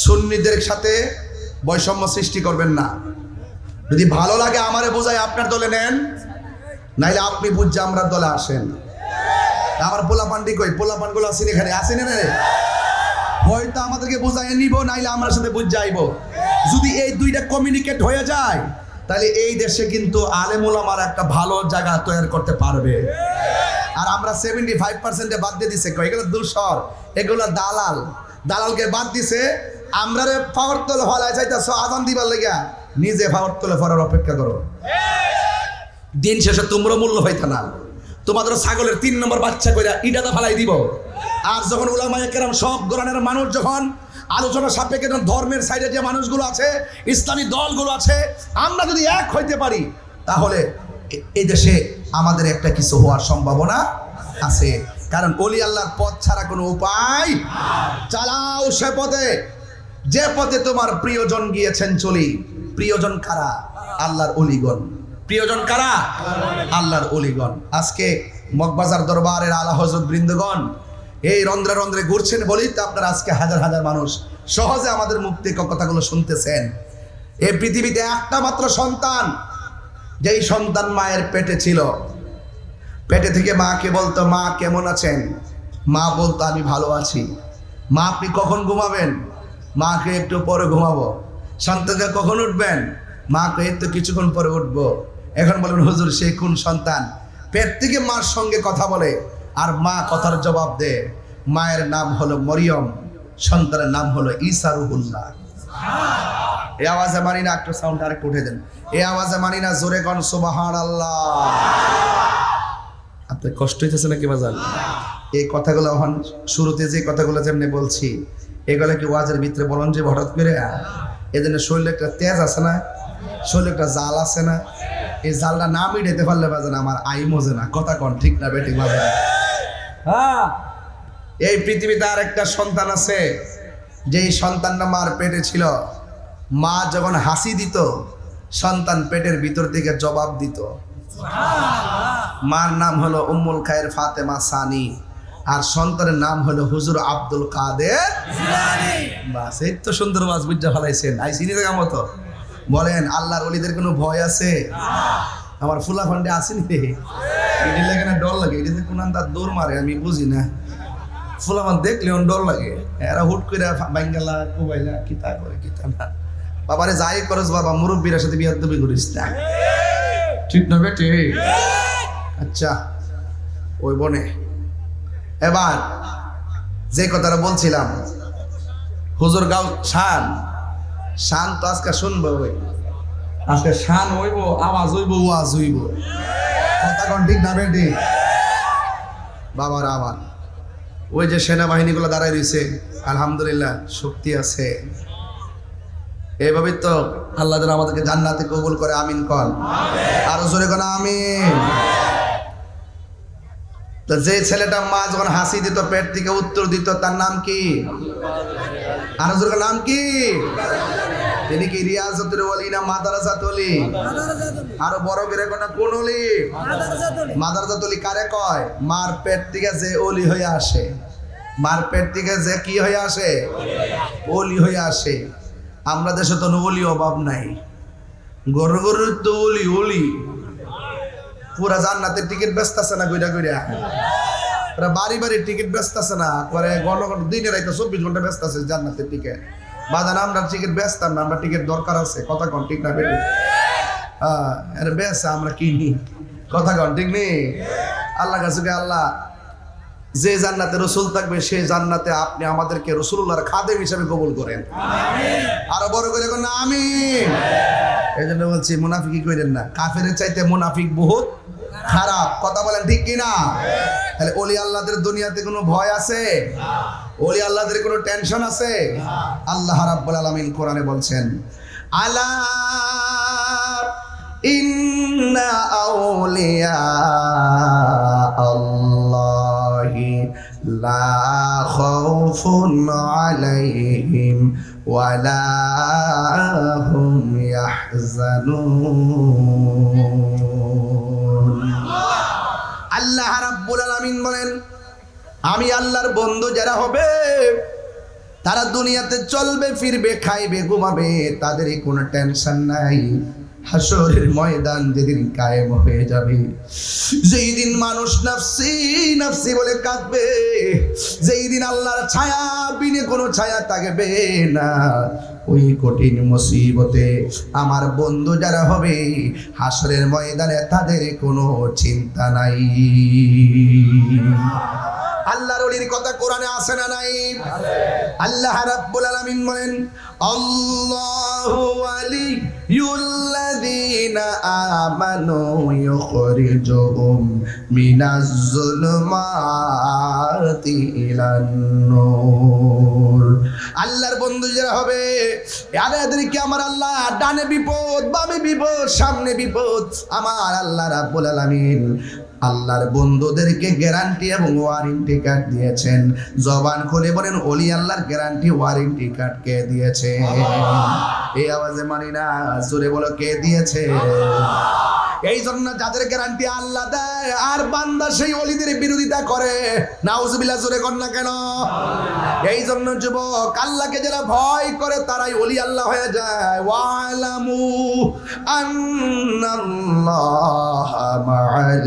সুন্নিদের সাথে বৈষম্য সৃষ্টি করবেন না। যদি ভালো লাগে আমারে বোঝায় আপনার দলে নেন, নাইলে আপনি বুঝছে আমরা দলে আসেন। আমার পোলা পান্ডি কই? পোলা পানগুলো আসেন এখানে? আসেন না রে হয়তো আমাদেরকে বোঝাই নিব, নাইলে আমার সাথে বুঝ যাইব যদি এই দুইটা কমিউনিকেট হয়ে যায়, তাহলে এই দেশে কিন্তু আলেমুলামার একটা ভালো জায়গা তৈরি করতে পারবে। আর আমরা সেভেন্টি ফাইভ পার্সেন্টে বাদ দিয়ে দিছে। এগুলো দূষর এগুলো দালাল। দালালকে বাদ দিছে আমরা রে পাওয়ার তোলে হলায় চাইতেছ আদান দিবার লেগা। নিজে পাওয়ার তোলে ফরার অপেক্ষা করো। দিন শেষে তোমরা মূল্য হইতে না। তোমাদের ছাগলের তিন নম্বর বাচ্চা কইরা ইটাতে ফালাই দিব। আর যখন উলামায়ে কেরাম সব গ্রহণের মানুষ যখন আলোচনা সাপেক্ষে ধর্মের সাইডে যে মানুষগুলো আছে, ইসলামী দলগুলো আছে, আমরা যদি এক হইতে পারি, তাহলে এই দেশে আমাদের একটা কিছু হওয়ার সম্ভাবনা আছে। কারণ অলি আল্লাহর পথ ছাড়া কোনো উপায় চালাও সে পথে। যে পথে তোমার প্রিয়জন গিয়েছেন চলি। প্রিয়জন কারা? আল্লাহর অলিগণ। প্রিয়জন কারা? আল্লাহর অলিগণ। আজকে মগবাজার দরবারের আলা হজরত বৃন্দগণ, এই রন্ধ্রে রন্ধ্রে ঘুরছেন বলেই তো আপনারা আজকে হাজার হাজার মানুষ সহজে আমাদের থেকে কথাগুলো শুনতেছেন। এই পৃথিবীতে একটা মাত্র সন্তান, যেই সন্তান মায়ের পেটে ছিল। পেটে থেকে মাকে বলতো, মা কেমন আছেন? মা বলতো, আমি ভালো আছি। মা, আপনি কখন ঘুমাবেন? মাকে একটু পরে ঘুমাবো। সন্তানকে কখন উঠবেন? মাকে এই তো কিছুক্ষণ পরে উঠবো। এখন বলেন, হুজুর, সে কোন সন্তান? পেট থেকে মার সঙ্গে কথা বলে আর মা কথার জবাব দে মায়ের নাম হলো মরিয়ম, সন্তানের নাম হলো ঈসা রুহুল্লাহ। এই আওয়াজে মানি না, একটু সাউন্ড আরেকটু উঠে দেন। এই আওয়াজে মানি না, জোরে কন সুবাহান আল্লাহ আপনার কষ্ট হইতেছে নাকি বাজান? এই কথাগুলো এখন শুরুতে যে কথাগুলো যেমনি বলছি এগুলো কি ওয়াজের ভিতরে বলুন যে হঠাৎ করে? এজন্য শরীরে একটা তেজ আছে না? শরীরে একটা জাল আছে না? এই জালটা না মিটাইতে পারলে বাজান আমার আই মজে না। কথা কন ঠিক না বেটি বাজান হ্যাঁ। এই পৃথিবীতে আর একটা সন্তান আছে যেই সন্তানটা মার পেটে ছিল। মা যখন হাসি দিত সন্তান পেটের ভিতর থেকে জবাব দিত। মার নাম হলো উম্মুল খায়ের ফাতেমা সানি। আর সন্তানের নাম হলো হুজুর আব্দুল কাদের বাস এই তো সুন্দর মাছ বুঝা ফেলাইছেন আই চিনি দেখা মতো। বলেন আল্লাহর অলিদের কোনো ভয় আছে? আমার ফুলা ফান্ডে আসেনি রে এটি লাগে না ডর লাগে এটিতে কোন তার দৌড় মারে আমি বুঝি না। ফুলামান দেখলে ডর লাগে। এরা হুট করে বাঙ্গালা কোবাইলা কিতা করে কিতা না। বাবারে যাই করস বাবা মুরব্বীর সাথে বিয়ার তুমি করিস না। ঠিক না বেটে? আচ্ছা ওই বনে। এবার যে কথাটা বলছিলাম, হুজুর গাও শান শান তো আজকে শুনব ওই। আজকে শান হইব, আওয়াজ হইব ওয়াজ হইব। কথা ঠিক না বেটি বাবার আমার ওই যে সেনাবাহিনীগুলো দাঁড়ায় রয়েছে আলহামদুলিল্লাহ শক্তি আছে। এইভাবে তো আল্লাহ আমাদেরকে জান্নাতে কবুল করে, আমিন কন। আরও জোরে কোন, আমিন। তো যে ছেলেটা মা যখন হাসি দিত, পেট থেকে উত্তর দিত, তার নাম কি? আরও নাম কি? তিনি কি রিয়াজতুল ওয়ালি না মাদারাসাত ওয়ালি আরও বড় কোন কোন ওলি? মাদারাসাত ওলি কারে কয়? মার পেট থেকে যে ওলি হয়ে আসে। মার পেট থেকে যে কি হয়ে আসে? ওলি হয়ে আসে। আমরা দেশে তো ওলি অভাব নাই। গরু গরু তো ওলি ওলি। পুরা জান্নাতের টিকিট ব্যস্ত আছে না কইরা কইরা? পুরা বাড়ি বাড়ি টিকিট ব্যস্ত আছে না? পরে ঘন ঘন দিনে চব্বিশ ঘণ্টা ব্যস্ত আছে জান্নাতের টিকিট বাজান আমরা টিকিট ব্যস্ত, না আমরা টিকিট দরকার আছে। কথা কন, ঠিক না বেটে? হ্যাঁ বেশ আমরা কিনি কথা কন, ঠিক নেই আল্লাহ কাছে আল্লাহ, যে জান্নাতে রসুল থাকবে সেই জান্নাতে আপনি আমাদেরকে রসুল্লাহর খাদেম হিসাবে কবুল করেন। আরও বড় করে কোন আমি এই জন্য বলছি মুনাফিকি করেন না। কাফের চাইতে মুনাফিক বহুত খারাপ, কথা বলেন ঠিক কিনা? তাহলে অলি আল্লাহদের দুনিয়াতে কোনো ভয় আছে? অলি আল্লাহদের কোনো টেনশন আছে? আল্লাহ রাব্বুল আলামিন কোরআনে বলছেন, আলা ইন্না আউলিয়া আল্লাহি লা খাউফুন আলাইহিম ওয়ালা হুম ইয়াহজানুন। আল্লাহ রাব্বুল আলামিন বলেন, আমি আল্লাহর বন্ধু যারা হবে, তারা দুনিয়াতে চলবে, ফিরবে, খাইবে, ঘুমাবে তাদের কোনো টেনশন নাই। হাসরের ময়দান যেদিন কায়েম হয়ে যাবে যেই দিন মানুষ নাফসি নাফসি বলে কাঁদবে যেই দিন আল্লাহর ছায়া বিনে কোনো ছায়া থাকবে না। ওই কঠিন মুসিবতে আমার বন্ধু যারা হবে হাসরের ময়দানে তাদের কোনো চিন্তা নাই। আল্লাহর ওলির কথা কোরআনে আসে না নাই? আল্লাহ রাব্বুল আলামিন বলেন, আল্লাহু আল্লাহর বন্ধু যারা হবে এদেরকে আমার আল্লাহ ডানে বিপদ, বামে বিপদ, সামনে বিপদ, আমার আল্লাহ রাব্বুল আলামিন আল্লাহর বন্ধুদেরকে গ্যারান্টি এবং ওয়ারেন্টি কার্ড দিয়েছেন। জবান খুলে বলেন, অলি আল্লাহর গ্যারান্টি ওয়ারেন্টি কার্ড কে দিয়েছে? এই আওয়াজে মানি না, জোরে বলো, কে দিয়েছে? এই জন্য যাদের গ্যারান্টি আল্লাহ দেয়, আর বান্দা সেই অলিদের বিরোধিতা করে। নাউজুবিল্লাহ, জোরে কর না কেন? এই জন্য যুবক, আল্লাহকে যারা ভয় করে, তারাই অলি আল্লাহ হয়ে যায়। ওয়ালামু আন্নাল্লাহ মাআল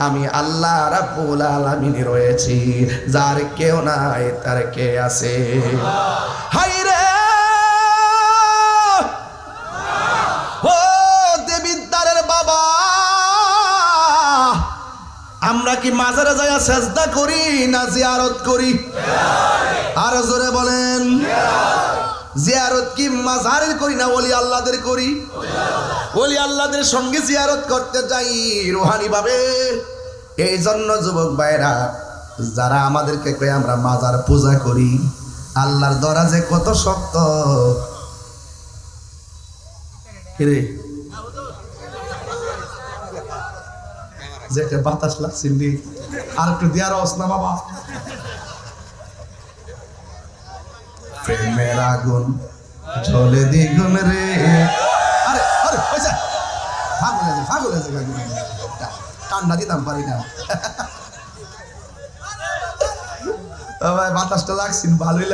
আমি আল্লাহ রাব্বুল আলামিন রয়েছি, যার কেউ নাই, তার কে আছে? হাই রে ও দেবিদ্বারের বাবা! আমরা কি মাজারে যাইয়া সেজদা করি না জিয়ারত করি? আর জোরে বলেন। জিয়ারত কি মাজারের করি না ওলি আল্লাহদের করি? ওলি আল্লাহদের সঙ্গে জিয়ারত করতে যাই রোহানি ভাবে এই জন্য যুবক ভাইরা যারা আমাদেরকে কয়ে আমরা মাজার পূজা করি, আল্লাহর দরা যে কত শক্ত। কিরে? যে বাতাস লাগছিল আর একটু দেওয়ার অস না বাবা। প্রেমের আগুন রে। আরে আরে আছে আছে দিতাম পারি না। বাতাসটা ভালোই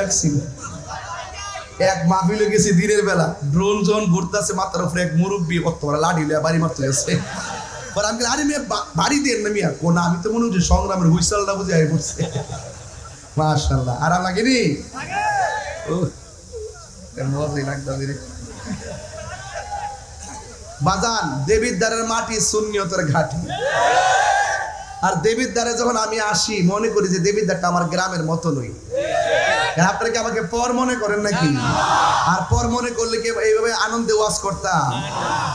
এক মাহফিলে গেছি দিনের বেলা। ড্রোন জোন ঘুরতেছে মাথার উপরে এক মুরব্বী কত বড় লাঠি বাড়ি মারতে গেছে। আমি আরে মেয়ে বাড়ি দেন কোন আমি তো মনে হচ্ছে সংগ্রামের হুইসেলটা বুঝে আই পড়ছে। মাশাল্লাহ লাগেনি উহ, বাজান দেবীর দ্বারের মাটি শূন্যতার ঘাটি। আর দেবীর দ্বারে যখন আমি আসি, মনে করি যে দেবীর দ্বারটা আমার গ্রামের মতো নই। আপনারা কি আমাকে পর মনে করেন নাকি? আর পর মনে করলে কি এইভাবে আনন্দে ওয়াজ করতাম?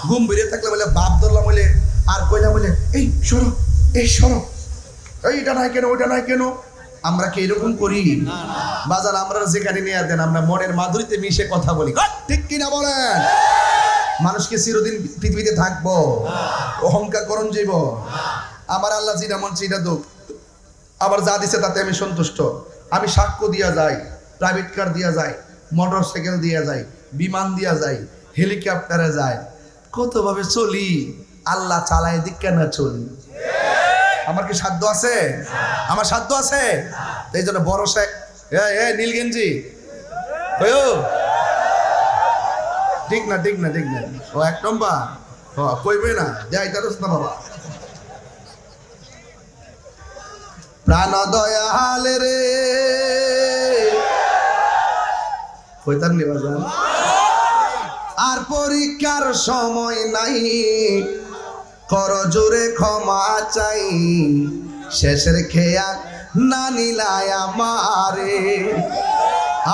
ঘুম বেরিয়ে থাকলে বলে, বাপ ধরলাম বলে, আর কইলাম বলে, এই, সরো এই, সরো। এইটা নাই কেন, ওইটা নাই কেন? আমরা কি এরকম করি? বাজার আমরা যেখানে নিয়ে দেন, আমরা মনের মাধুরীতে মিশে কথা বলি। ঠিক কিনা বলেন? মানুষকে চিরদিন পৃথিবীতে থাকব? অহংকার করণ যাইব আমার আল্লাহ জিনা মন চিনা দুঃখ আবার যা দিছে তাতে আমি সন্তুষ্ট। আমি সাক্ষ্য দিয়া যাই প্রাইভেট কার দিয়া যায় মোটর সাইকেল দিয়া যায় বিমান দিয়া যায় হেলিকপ্টারে যায় কতভাবে চলি? আল্লাহ চালায় দিক কেন চলি? আমার কি সাধ্য আছে? আমার সাধ্য আছে? এই জন্য বড় শেখ এ নীল গেঞ্জি। ঠিক না ঠিক না ঠিক না। ও এক নম্বর। কইবে না। যাই তার বাবা প্রাণ রে। আর পরীক্ষার সময় নাই। কর জোরে ক্ষমা চাই। শেষের খেয়া না নিলায় আমারে।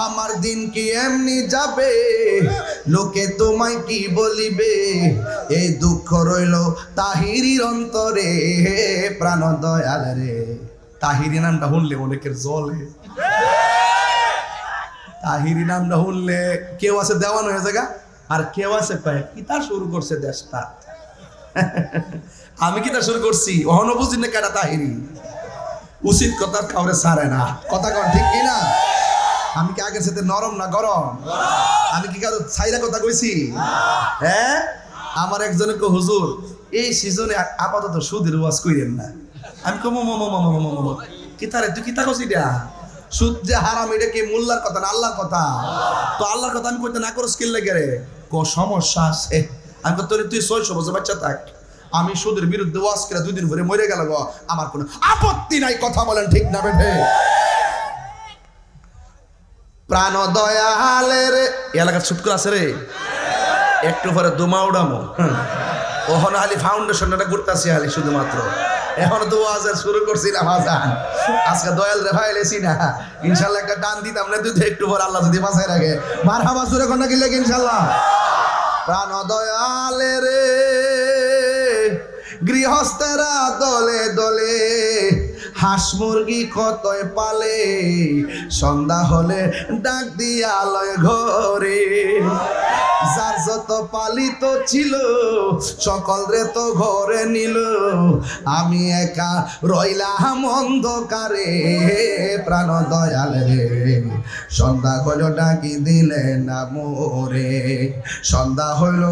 আমার দিন কি এমনি যাবে? লোকে তোমায় কি বলিবে? এই দুঃখ রইল তাহিরির অন্তরে। প্রাণ দয়াল রে। তাহিরি নামটা শুনলে অনেকের জলে। তাহিরি নামটা শুনলে কেউ আছে দেওয়ান হয়ে জায়গা আর কেউ আছে পায় কিতা শুরু করছে দেশটা? আমি কিতা শুরু করছি। অহন বুঝি না কেটা তাহিরি উচিত কথা কাউরে সারে না। কথা কন, ঠিক কি না আমি কি আগের সাথে নরম না গরম? আমি কি কারও ছাইরা কথা কইছি? হ্যাঁ? আমার একজনে কো হুজুর, এই সিজনে আপাতত সুদের ওয়াজ কইরেন না। আমি কম কিতারে তুই কিতা কছিস এটা? সুদ যে হারাম, এটা কি মোল্লার কথা না আল্লাহর কথা? তো আল্লাহর কথা আমি কইতে না করস স্কিল লেগে রে? ক সমস্যা আছে। আমি তোরে তুই ছয়শো বছর বাচ্চা থাক। আমি সুদের বিরুদ্ধে ওয়াজ করে দুই দিন পরে মরে গেল গো। আমার কোনো আপত্তি নাই, কথা বলেন ঠিক না বেঠে। প্রাণ দয়ালের এলাকার চুপ করে আছে রে। একটু পরে দুমা উড়ামো। ওহন হালি ফাউন্ডেশনটা ঘুরতেছি হালি শুধুমাত্র। এখন তো ওয়াজের শুরু করছিলাম আজান আজকে দয়াল রে ভাই লেছি না। ইনশাল্লাহ একটা টান দিতাম না তো একটু পর আল্লাহ যদি বাঁচাই রাখে। মার হাবা সুরে কন্যা গিলে ইনশাল্লাহ। প্রাণ দয়ালে রে। গৃহস্থেরা দলে দলে হাঁস মুরগি কতয় পালে? সন্ধ্যা হলে ডাক দিয়া লয় ঘরে। যার যত পালিত ছিল, সকল রে তো ঘরে নিল। আমি একা রইলাম অন্ধকারে, প্রাণ দয়াল রে। সন্ধ্যা হইল, ডাকি দিলে না মোরে। সন্ধ্যা হইল,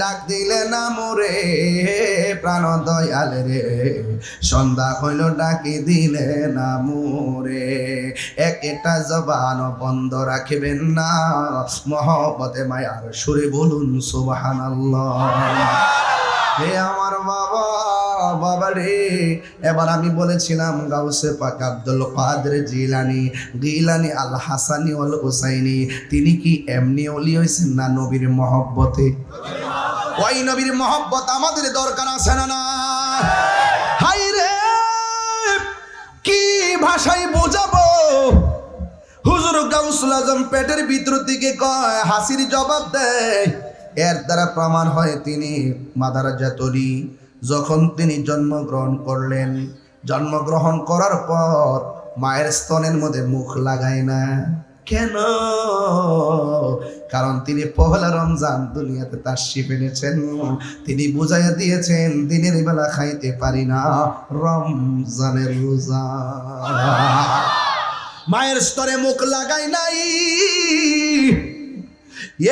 ডাক দিলে না মোরে, প্রাণ দয়াল রে। সন্ধ্যা হইল, ডাকি দিলে না মোরে। এক একটা জবান বন্ধ রাখিবেন না, মহব্বতে মায়ার সুরে বলুন সুবাহান হে আমার বাবা বাবা রে, এবার আমি বলেছিলাম গাউসে পাক Abdul Qadir Jilani, Gilani al Hasani ওয়াল হুসাইনি। তিনি কি এমনি অলি হয়েছেন না নবীর মহব্বতে? ওই নবীর মহব্বত আমাদের দরকার আছে না না? হাই রে, কি ভাষায় বোঝাবো? হুজুর গাউসুল আজম পেটের ভিতর দিকে কয়, হাসির জবাব দেয়। এর দ্বারা প্রমাণ হয় তিনি মাদার জাতরি যখন তিনি জন্মগ্রহণ করলেন, জন্মগ্রহণ করার পর মায়ের স্তনের মধ্যে মুখ লাগায় না। কেন? কারণ তিনি পহলা রমজান দুনিয়াতে তার এনেছেন। তিনি বুঝাইয়া দিয়েছেন, দিনের বেলা খাইতে পারি না রমজানের রোজা। মায়ের স্তরে মুখ লাগাই নাই।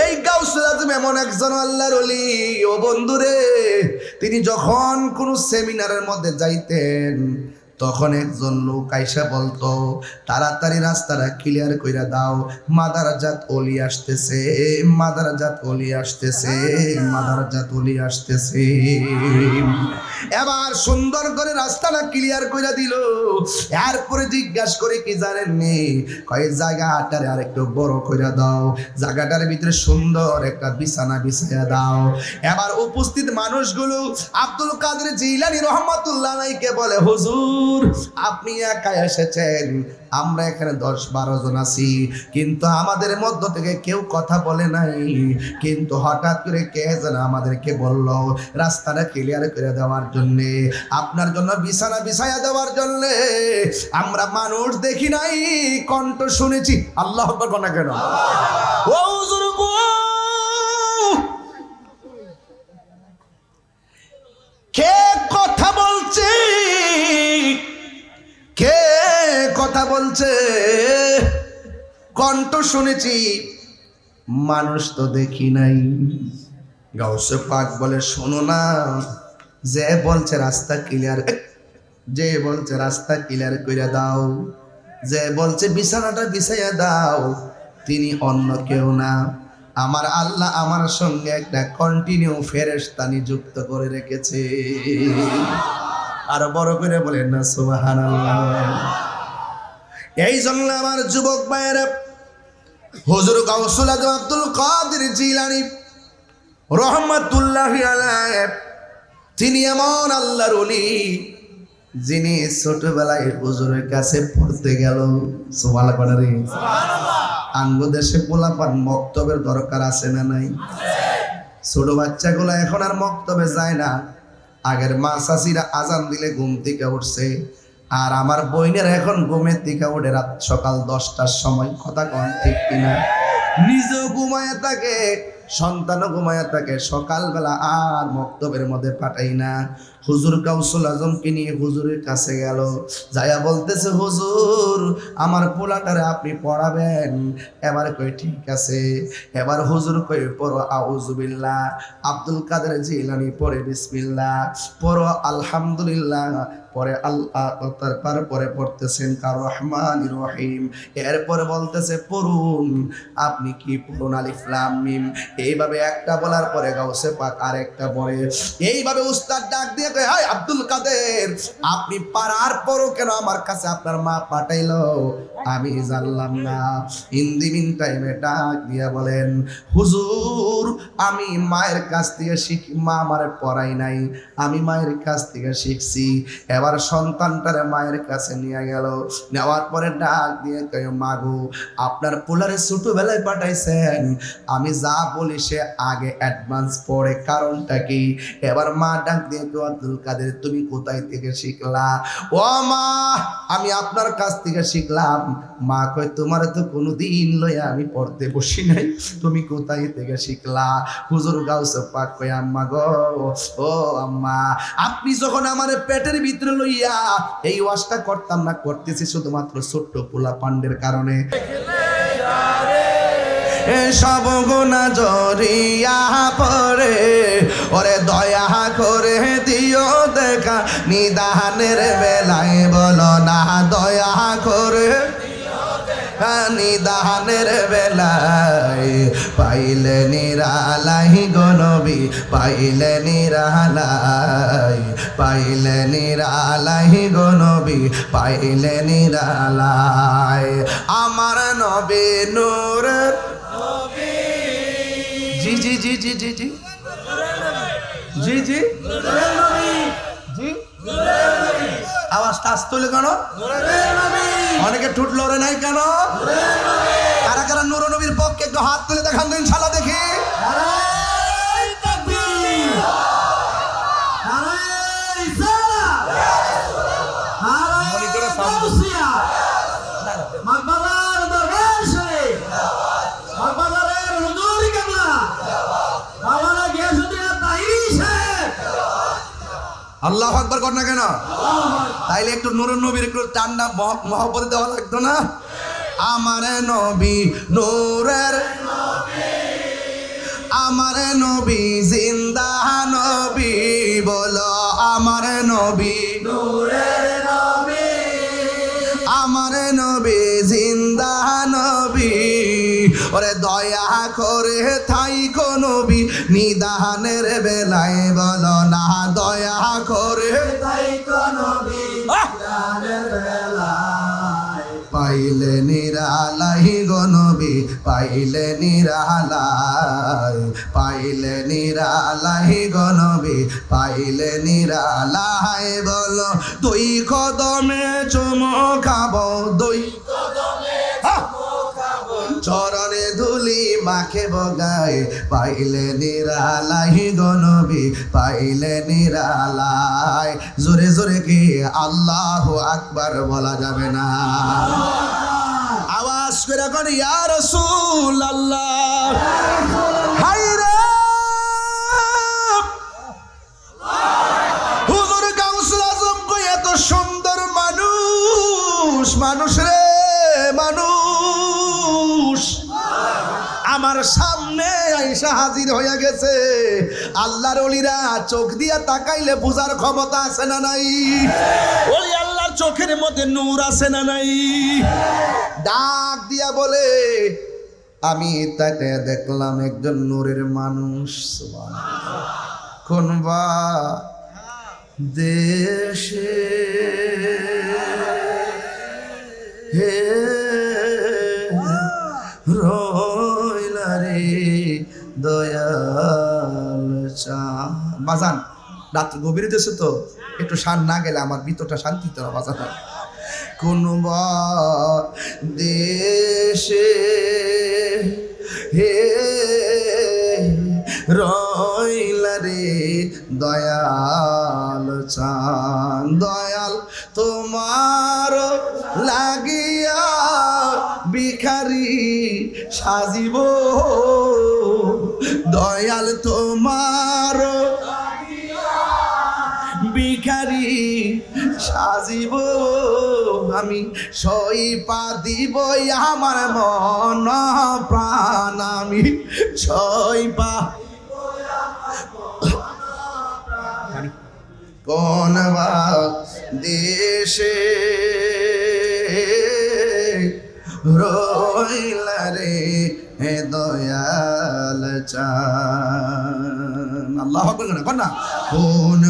এই গাউসুল আজম এমন একজন আল্লাহর অলি ও বন্ধুরে, তিনি যখন কোনো সেমিনারের মধ্যে যাইতেন তখন একজন লোক আইসা বলতো, তাড়াতাড়ি রাস্তাটা ক্লিয়ার কইরা দাও মাদার জাত অলি আসতেছে মাদার জাত অলি আসতেছে মাদার জাত অলি আসতেছে। এবার সুন্দর করে রাস্তাটা ক্লিয়ার কইরা দিল। এরপরে জিজ্ঞাসা করে কি জানেন নি কয়, জায়গাটারে আর একটু বড় কইরা দাও, জায়গাটার ভিতরে সুন্দর একটা বিছানা বিছাইয়া দাও। এবার উপস্থিত মানুষগুলো আব্দুল কাদের জিলানি রহমাতুল্লাহ আলাইকে বলে, হুজুর আপনি একা এসেছেন আমরা এখানে দশ বারো জন আছি কিন্তু আমাদের মধ্য থেকে কেউ কথা বলে নাই। কিন্তু হঠাৎ করে কে যেন আমাদেরকে বলল রাস্তাটা ক্লিয়ার করে দেওয়ার জন্যে আপনার জন্য বিছানা বিছায়া দেওয়ার জন্যে। আমরা মানুষ দেখি নাই কণ্ঠ শুনেছি আল্লাহ না কেন? ও হুজুর বলছে, কণ্ঠ শুনেছি, মানুষ তো দেখি নাই। গাউসে পাক বলে, শোনো না, যে বলছে রাস্তা ক্লিয়ার যে বলছে রাস্তা ক্লিয়ার করে দাও, যে বলছে বিছানাটা বিছাইয়া দাও, তিনি অন্য কেউ না। আমার আল্লাহ আমার সঙ্গে একটা কন্টিনিউ ফেরেস্তা নিযুক্ত করে রেখেছে। আর বড় করে বলেন না সুবাহান এই জন্য আমার যুবক ভাইয়েরা হজুর গাউসুল আব্দুল কাদের জিলানি রহমতুল্লাহ তিনি এমন আল্লাহর অলি যিনি ছোটবেলায় হুজুরের কাছে পড়তে গেল। সোমাল করারে আঙ্গ দেশে পোলাপান মক্তবের দরকার আছে না নাই? ছোট বাচ্চাগুলো এখন আর মক্তবে যায় না। আগের মা চাষিরা আজান দিলে ঘুম থেকে উঠছে। আর আমার বইনের এখন ঘুমের থেকে ওঠে রাত সকাল দশটার সময়, কথা কন, ঠিক কিনা? নিজেও ঘুমায় থাকে, সন্তানও ঘুমায় থাকে, সকালবেলা আর মক্তবের মধ্যে পাঠাই না। হুজুর কাউসুল আজমকে নিয়ে হুজুরের কাছে গেল। যাইয়া বলতেছে, হুজুর, আমার পোলাটারে আপনি পড়াবেন। এবার কই ঠিক আছে। এবার হুজুর কই পড়ো আউজুবিল্লাহ আব্দুল কাদের জিলানি পড়ে, বিসমিল্লাহ। পড়ো, আলহামদুলিল্লাহ। পরে আল্লাহ তারপর পরে পড়তেছেন, কার রহমান রহিম। এরপরে বলতেছে, পড়ুন। আপনি কি পড়ুন? আলিফ, লাম, মিম। এইভাবে একটা বলার পরে গাউসে পাক আরেকটা পরে এইভাবে উস্তাদ ডাক দিয়ে কয় হাই আব্দুল কাদের, আপনি পারার পরও কেন আমার কাছে আপনার মা পাঠাইলো? আমি জানলাম না। ইন দি টাইমে ডাক দিয়া বলেন, হুজুর, আমি মায়ের কাছ থেকে শিখ, মা আমারে পড়াই নাই। আমি মায়ের কাছ থেকে শিখছি। এবার সন্তানটারে মায়ের কাছে নিয়ে গেল। নেওয়ার পরে ডাক দিয়ে কয়, মাগো, আপনার পোলারে ছোটবেলায় পাঠাইছেন। আমি যা বলি সে আগে অ্যাডভান্স পড়ে, কারণটা কি? এবার মা ডাক দিয়ে আব্দুল কাদের, তুমি কোথায় থেকে শিখলা? ও মা, আমি আপনার কাছ থেকে শিখলাম। মা কয়, তোমার তো কোনো দিন লইয়া আমি পড়তে বসি নাই। তুমি কোথায় থেকে শিখলা? হুজুর গাউসে পাক কয়, আম্মা গো, ও আম্মা, আপনি যখন আমার পেটের ভিতরে লইয়া এই ওয়াশটা করতাম না, করতেছি শুধুমাত্র ছোট্ট পোলা পান্ডের কারণে। সব গুণা জরিয়া নিদানের বেলায়, পাইলে নিরালাই গনবি পাইলে নিরালাই পাইলে নিরালাই গনবি পাইলে নিরালাই। আমার নবী নূরের জি জি জি জি জি জি। জি জি। জি। আওয়াজটা আসতে হলে কেন? অনেকে ঠুট লড়ে নাই কেন? কারা কারা নুর নবীর পক্ষে একটু হাত তুলে দেখান তো ইনশাল্লাহ দেখি। তাকবীর! আল্লাহ আকবর কর না কেন? তাইলে একটু নুর নবীর একটু টান্ডা মহব্বত দেওয়া লাগতো না? আমার নবী নূরের আমার নবী জিন্দা নবী বলো আমার নবী নূরের নবী! আমার নবী জিন্দা নবী। ওরে দয়া করে থাই নবী নিদানের বেলায় বলো পাইলে নিরালাই পাইলে নিরালাই গো নবী পাইলে নিরালাই বলো, দুই কদমে চুমো খাব, দুই! চরণে ধুলি মাখে বগায় পাইলে নিরালাই গনবি পাইলে নিরালাই জোরে জোরে কি আল্লাহ আকবার বলা যাবে না করে কোন ইয়া রাসূল আল্লাহ হুজুর কাউসুল আজম কই, এত সুন্দর মানুষ। মানুষ রে, মানুষ। আমার সামনে আইসা হাজির হয়ে গেছে। আল্লাহর অলিরা চোখ দিয়া তাকাইলে বুঝার ক্ষমতা আছে না নাই? ওই আল্লাহর চোখের মধ্যে নূর আছে না নাই? বলে, আমি তাকে দেখলাম একজন নূরের মানুষ। কোন বা দেশে হে রে দয়াল বাজান রাত্র গভীর দেশে তো, একটু শান না গেলে আমার ভিতরটা শান্তি তো বাজান। কোন বা দেশে হে রইলা রে দয়াল চান দয়াল, তোমার লাগিয়া ভিখারি সাজিব। দয়াল, তোমার নারী সাজিব আমি, সইপা দিব আমার মন প্রাণ আমি, সইপা কোন দেশে রইলা রে হে চান আল্লাহ বলবেন না না। কোন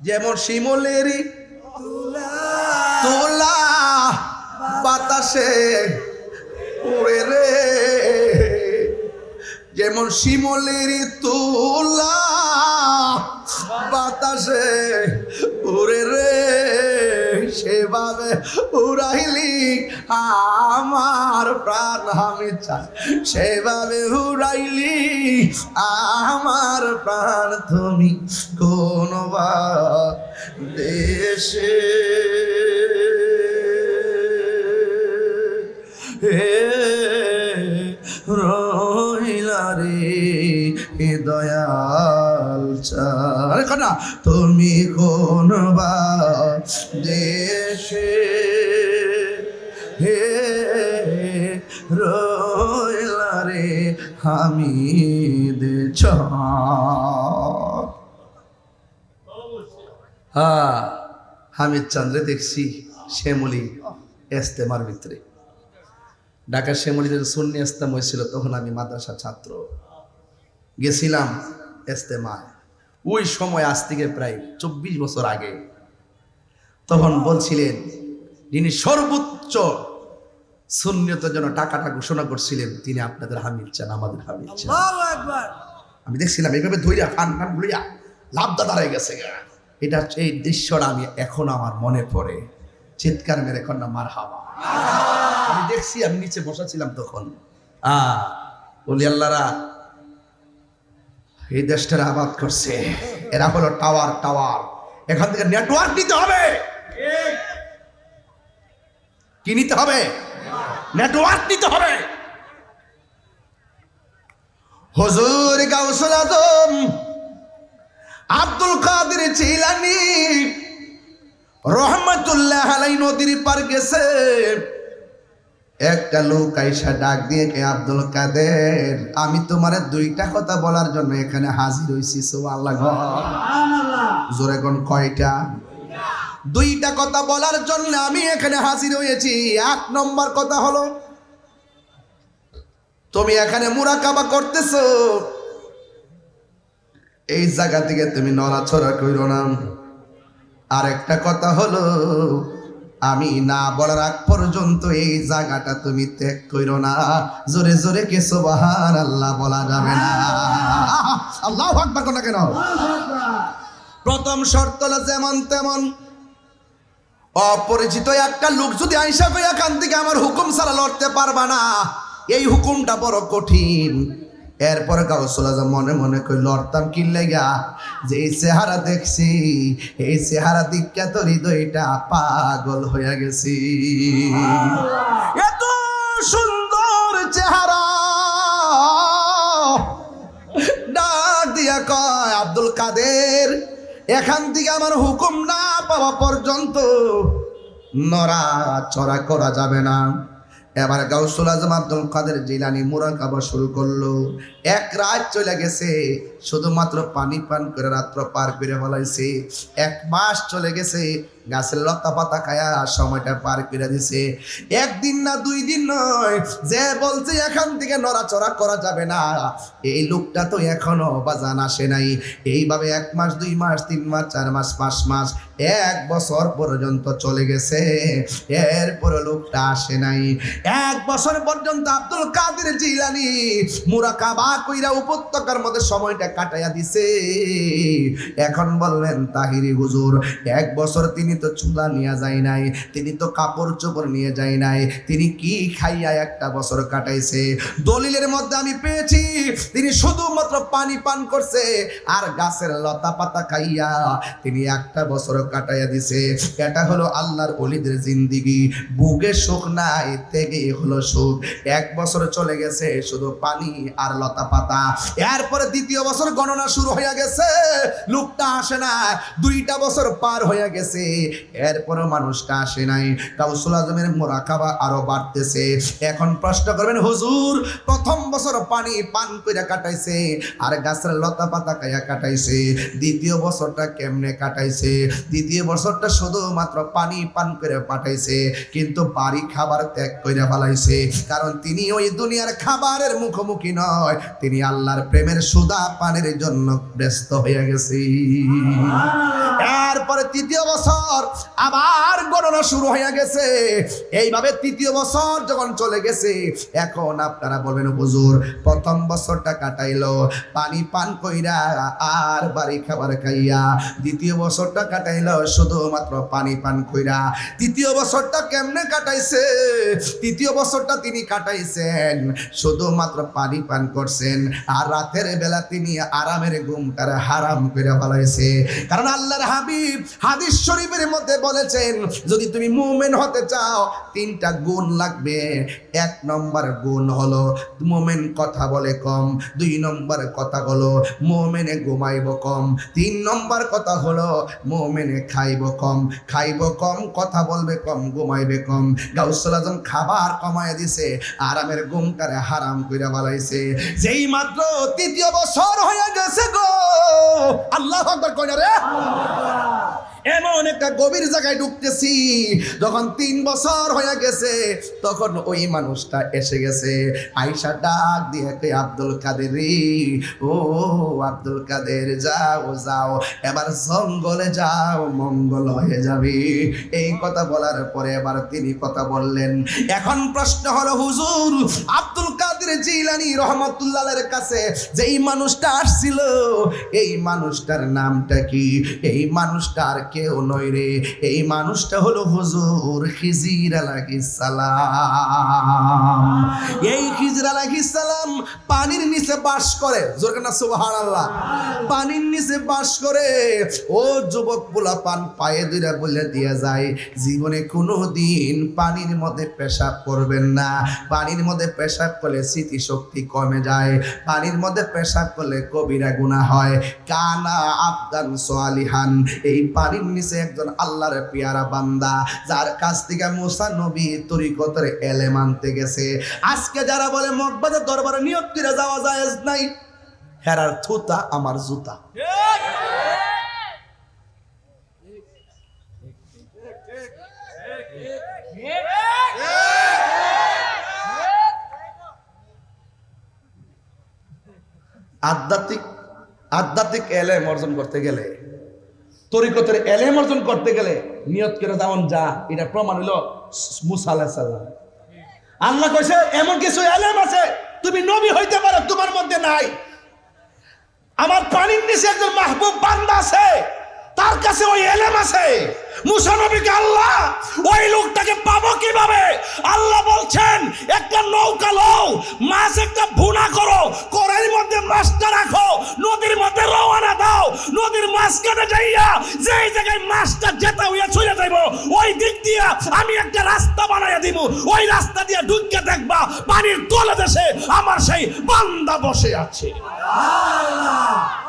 যেমন শিমলেরই তোলা বাতাসে উড়ে রে। যেমন শিমলের তোলা বাতাসে উড়াইলি আমার প্রাণ আমি চাই। সেভাবে উড়াইলি আমার প্রাণ তুমি কোন দেশে হে রে হে দয়াল চার। না তুমি কোন বা দেশে হে রইলা রে আমি দেছ হ্যাঁ হামিদ চন্দ্রে দেখছি শ্যামলি এস্তেমার ভিতরে। ঢাকার শ্যামলিতে সুন্নি ইস্তাম হয়েছিল তখন আমি মাদ্রাসা ছাত্র। গেছিলাম এস্তেমায় ওই সময় আজ থেকে প্রায় চব্বিশ বছর আগে। তখন বলছিলেন যিনি সর্বোচ্চ সুন্নিয়তের জন্য টাকাটা ঘোষণা করছিলেন তিনি আপনাদের হামিদ চান আমাদের হামিদ চান। আমি দেখছিলাম এইভাবে ধৈর্য ফান ফান ভুলিয়া লাভদা দাঁড়ায় গেছে। এটা এই দৃশ্যটা আমি এখন আমার মনে পড়ে। চিৎকার মেরে কন্যা মার হাওয়া আমি দেখছি, আমি নিচে বসা ছিলাম তখন। আ, বলি, আল্লাহরা, এই দেশটার আবাদ করছে। এরা হলো টাওয়ার টাওয়ার এখান থেকে নেটওয়ার্ক নিতে হবে। কি নিতে হবে? নেটওয়ার্ক নিতে হবে। হুজুর গাউসুল আজম, আব্দুল কাদের জিলানি রহমতুল্লাহ আলাই নদীর পার গেছে। একটা লোক আইসা ডাক দিয়ে কে আব্দুল কাদের আমি তোমার দুইটা কথা বলার জন্য এখানে হাজির হইছি সো আল্লাহ। জোরে কোন কয়টা? দুইটা কথা বলার জন্য আমি এখানে হাজির হয়েছি। এক নম্বর কথা হলো তুমি এখানে মুরাকাবা করতেছো। এই জায়গা থেকে তুমি নড়াচড়া কইরো না। আর একটা কথা হলো, আমি না বলার আগ পর্যন্ত এই জায়গাটা তুমি ত্যাগ কইরো না। জোরে জোরে কে সোবাহান আল্লাহ বলা যাবে না। আল্লাহ আকবার কোন কেন? প্রথম শর্ত হলো যেমন তেমন। অপরিচিত একটা লোক যদি আইসা কই এখান থেকে আমার হুকুম ছাড়া লড়তে পারবা না, এই হুকুমটা বড় কঠিন। এরপরে গাউসুল আজম মনে মনে কই লড়তাম কি লেগা? যে এই চেহারা দেখছি, এই চেহারা দিকা তোর হৃদয়টা পাগল হয়ে গেছি। এত সুন্দর চেহারা। ডাক দিয়া কয়, আব্দুল কাদের, এখান থেকে আমার হুকুম না পাওয়া পর্যন্ত নড়া চড়া করা যাবে না। এবার গাউসুল আজম আব্দুল কাদের জিলানি মুরাকাবা শুরু করল। এক রাত চলে গেছে শুধুমাত্র পানি পান করে রাত্র পার করে ফলাইছে। এক মাস চলে গেছে, গাছের লতা পাতা খায়া সময়টা পার করে দিছে। একদিন না দুই দিন নয়, যে বলছে এখান থেকে নড়াচড়া করা যাবে না। এই লোকটা তো এখনও বাজান আসে নাই। এইভাবে এক মাস, দুই মাস, তিন মাস, চার মাস, পাঁচ মাস, এক বছর পর্যন্ত চলে গেছে। এরপরে লোকটা আসে নাই। এক বছর পর্যন্ত আব্দুল কাদের জিলানি মুরাকাবা কইরা উপত্যকার মধ্যে সময়টা কাটাইয়া দিছে। এখন বললেন, তাহিরি হুজুর, এক বছর তিনি তো চুলা নিয়ে যায় নাই, তিনি তো কাপড় চোপড় নিয়ে যায় নাই, তিনি কি খাইয়া একটা বছর কাটাইছে? দলিলের মধ্যে আমি পেয়েছি, তিনি শুধুমাত্র পানি পান করছে আর গাছের লতা পাতা খাইয়া তিনি একটা বছর কাটাইয়া দিছে। এটা হলো আল্লাহর অলিদের জিন্দিগি। বুকে সুখ নাই থেকে হলো সুখ। এক বছর চলে গেছে, শুধু পানি আর লতা পাতা। এরপরে দ্বিতীয় বছর গণনা শুরু হয়ে গেছে, লোকটা আসে না, দুইটা বছর পার হয়ে গেছে। এরপরে মানুষটা আসে নাই। কাউসুল আজমের মোরাকাবা আরও বাড়তেছে। এখন প্রশ্ন করবেন, হুজুর, প্রথম বছর পানি পান করে কাটাইছে আর গাছের লতা পাতা খাইয়া কাটাইছে। দ্বিতীয় বছরটা কেমনে কাটাইছে? দ্বিতীয় বছরটা শুধুমাত্র পানি পান করে পাঠাইছে, কিন্তু বাড়ি খাবার ত্যাগ করে ফেলাইছে। কারণ তিনি ওই দুনিয়ার খাবারের মুখোমুখি নয়, তিনি আল্লাহর প্রেমের সুদা পানের জন্য ব্যস্ত হয়ে গেছে। এরপরে তৃতীয় বছর আবার গণনা শুরু হয়ে গেছে। এইভাবে তৃতীয় বছর যখন চলে গেছে, এখন আপনারা বলবেন, হুজুর, প্রথম বছরটা কাটাইলো। পানি পান কইরা আর বাড়ি খাবার খাইয়া দ্বিতীয় বছরটা কাটাইলো, শুধুমাত্র পানি পান কইরা। তৃতীয় বছরটা কেমনে কাটাইছে? তৃতীয় বছরটা তিনি কাটাইছেন, শুধুমাত্র পানি পান করছেন। আর রাতের বেলা তিনি আরামের ঘুমটার হারাম করে ফেলাইছে। কারণ আল্লাহর হাবিব হাদিস শরীফের মধ্যে বলেছেন, যদি তুমি মুমেন হতে চাও, তিনটা গুণ লাগবে। এক নম্বর গুণ হলো, মোমেন কথা বলে কম, দুই নম্বর কথা হলো, মোমেনে ঘুমাইব কম, তিন নম্বর কথা হলো, মোমেনে খাইব কম খাইব কম, কথা বলবে কম, ঘুমাইবে কম। গাউসুল আজম খাবার কমায় দিছে, আরামের ঘুমটারে হারাম কইরা বালাইছে যেই মাত্র তৃতীয় বছর হয়ে গেছে গো। আল্লাহ আকবার কইনা রে। এমন একটা গভীর জায়গায় ঢুকতেছি, যখন তিন বছর হয়ে গেছে, তখন ওই মানুষটা এসে গেছে। আইসা ডাক দিয়ে আব্দুল কাদের ও, আব্দুল কাদের, যাও যাও। এবার জঙ্গলে যাও, মঙ্গল হয়ে যাবে। এই কথা বলার পরে এবার তিনি কথা বললেন। এখন প্রশ্ন হলো, হুজুর আব্দুল কাদের জিলানি রহমতুল্লাহের কাছে যেই মানুষটা আসছিল, এই মানুষটার নামটা কি? এই মানুষটার কেউ নয় রে, এই মানুষটা হলো হুজুর খিজির সালাম। এই খিজির সালাম পানির নিচে বাস করে, জোর না সুবহানাল্লাহ, পানির নিচে বাস করে, ও যুবক পোলা পান পায়ে দুইরা বলে দিয়া যায়, জীবনে কোনো দিন পানির মধ্যে পেশাব করবেন না, পানির মধ্যে পেশাব করলে স্মৃতিশক্তি কমে যায়। পানির মধ্যে পেশাব করলে কবিরা গুণা হয়। কানা আফগান সোয়ালিহান এই পানির নিচে একজন আল্লাহর পিয়ারা বান্দা, যার কাছ থেকে মুসা নবী তরিকতের এলেম আনতে গেছে। আজকে যারা বলে মকবাদের দরবারে নিয়োগ করে যাওয়া যায় নাই, হেরার থুতা আমার জুতা। আধ্যাত্মিক আধ্যাত্মিক এলেম অর্জন করতে গেলে, তরিকতের এলেম অর্জন করতে গেলে নিয়ত করে যেমন যা, এটা প্রমাণ হলো মুসা আলাইহিস সালাম। আল্লাহ কইছে, এমন কিছু এলেম আছে, তুমি নবী হইতে পারো, তোমার মধ্যে নাই। আমার পানির নিচে একজন মাহবুব বান্দা আছে তার কাছে ওই এলেম আছে। মুসা নবীকে আল্লাহ, ওই লোকটাকে পাবো কীভাবে? আল্লাহ বলছেন, একটা নৌকা লও, মাছ একটা ভুনা করো, কড়াইয়ের মধ্যে মাছটা রাখো, নদীর মধ্যে রওনা দাও, নদীর মাঝখানে যাইয়া যেই জায়গায় মাছটা যেতে হইয়া চলে যাইব, ওই দিক দিয়া আমি একটা রাস্তা বানাইয়া দিব। ওই রাস্তা দিয়ে ঢুকে দেখবা, পানির তলে দেশে আমার সেই বান্দা বসে আছে। আল্লাহ